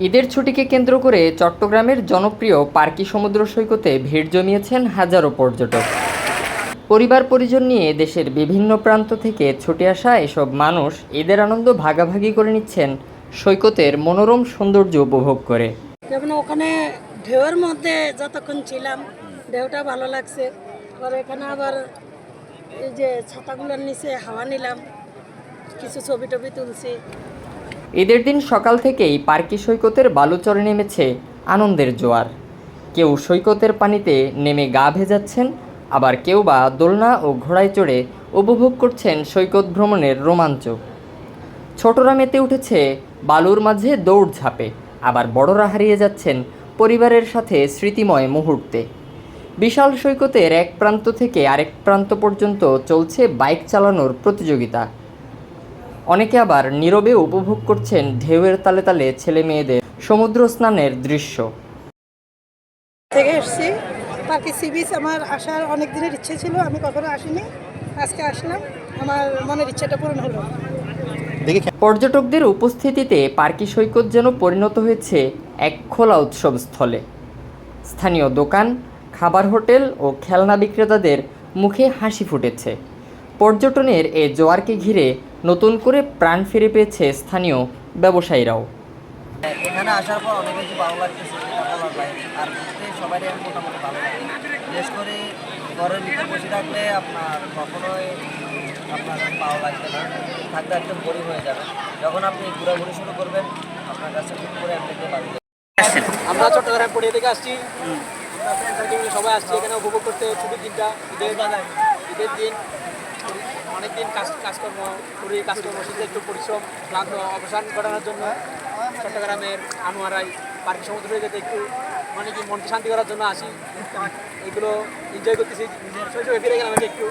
ঈদের ছুটিকে কেন্দ্র করে চট্টগ্রামের জনপ্রিয় পার্কি সমুদ্র সৈকতে ভিড় জমিয়েছেন হাজারো পর্যটক। পরিবার পরিজন নিয়ে দেশের বিভিন্ন প্রান্ত থেকে ছুটে আসা এসব মানুষ ঈদের আনন্দ ভাগাভাগি করে নিচ্ছেন সৈকতের মনোরম সৌন্দর্য উপভোগ করে। ওখানে ঢেউয়ের মধ্যে যতক্ষণ ছিলাম, ঢেউটা ভালো লাগছে। আবার এখানে আবার এই যে ছাতাগুলোর নিচে হাওয়া নিলাম, কিছু ছবি টবি তুলছি। ঈদের দিন সকাল থেকেই পার্কি সৈকতের বালুচরে নেমেছে আনন্দের জোয়ার। কেউ সৈকতের পানিতে নেমে গা ভেজাচ্ছেন, আবার কেউ বা দোলনা ও ঘোড়ায় চড়ে উপভোগ করছেন সৈকত ভ্রমণের রোমাঞ্চ। ছোটরা মেতে উঠেছে বালুর মাঝে দৌড়ঝাঁপে আবার বড়রা হারিয়ে যাচ্ছেন পরিবারের সাথে স্মৃতিময় মুহূর্তে। বিশাল সৈকতের এক প্রান্ত থেকে আরেক প্রান্ত পর্যন্ত চলছে বাইক চালানোর প্রতিযোগিতা। অনেকে আবার নীরবে উপভোগ করছেন ঢেউয়ের তালে তালে ছেলে মেয়েদের সমুদ্র স্নানের দৃশ্য। থেকে এসছি। পার্কে সি বিচ আমার আসার অনেক দিনের ইচ্ছে ছিল আমি কখনো আসিনি। আজকে আসলাম আমার মনের ইচ্ছাটা পূরণ হলো। পর্যটকদের উপস্থিতিতে পার্কি সৈকত যেন পরিণত হয়েছে এক খোলা উৎসব স্থলে স্থানীয় দোকান খাবার হোটেল ও খেলনা বিক্রেতাদের মুখে হাসি ফুটেছে। পর্যটনের এ জোয়ারকে ঘিরে নতুন করে প্রাণ ফিরে পেয়েছে স্থানীয় ব্যবসায়ীরাও। এখানে আসার পর অনেক বেশি ভালো লাগতেছে বলার বাইরে। আর ঘুরতে সবারই মোটামুটি ভালো লাগে। বিশেষ করে ঘরের ভিতরে বসে থাকলে আপনার কখনোই আপনার ভালো লাগবে না। থাকতে একদম বোরিং হয়ে যাবে। যখন আপনি ঘোরাঘুরি শুরু করবেন আপনার কাছে খুব করে এমনিতে ভালো আমরা চট্টগ্রাম পড়িয়ে থেকে আসছি। আমরা সবাই আসছি এখানে উপভোগ করতে ছুটির দিনটা ঈদের ঈদের দিন। অনেকদিন কাজ, কাজকর্ম করি, কাজকর্ম শেষে একটু পরিশ্রম, ক্লান্ত অবসান ঘটানোর জন্য চট্টগ্রামের আনোয়ারাই পার্কে সমুদ্রে যেতে একটু মানে কি মনকে শান্তি করার জন্য আসি। এগুলো এনজয় করতেছি। ফিরে গেলাম একটু।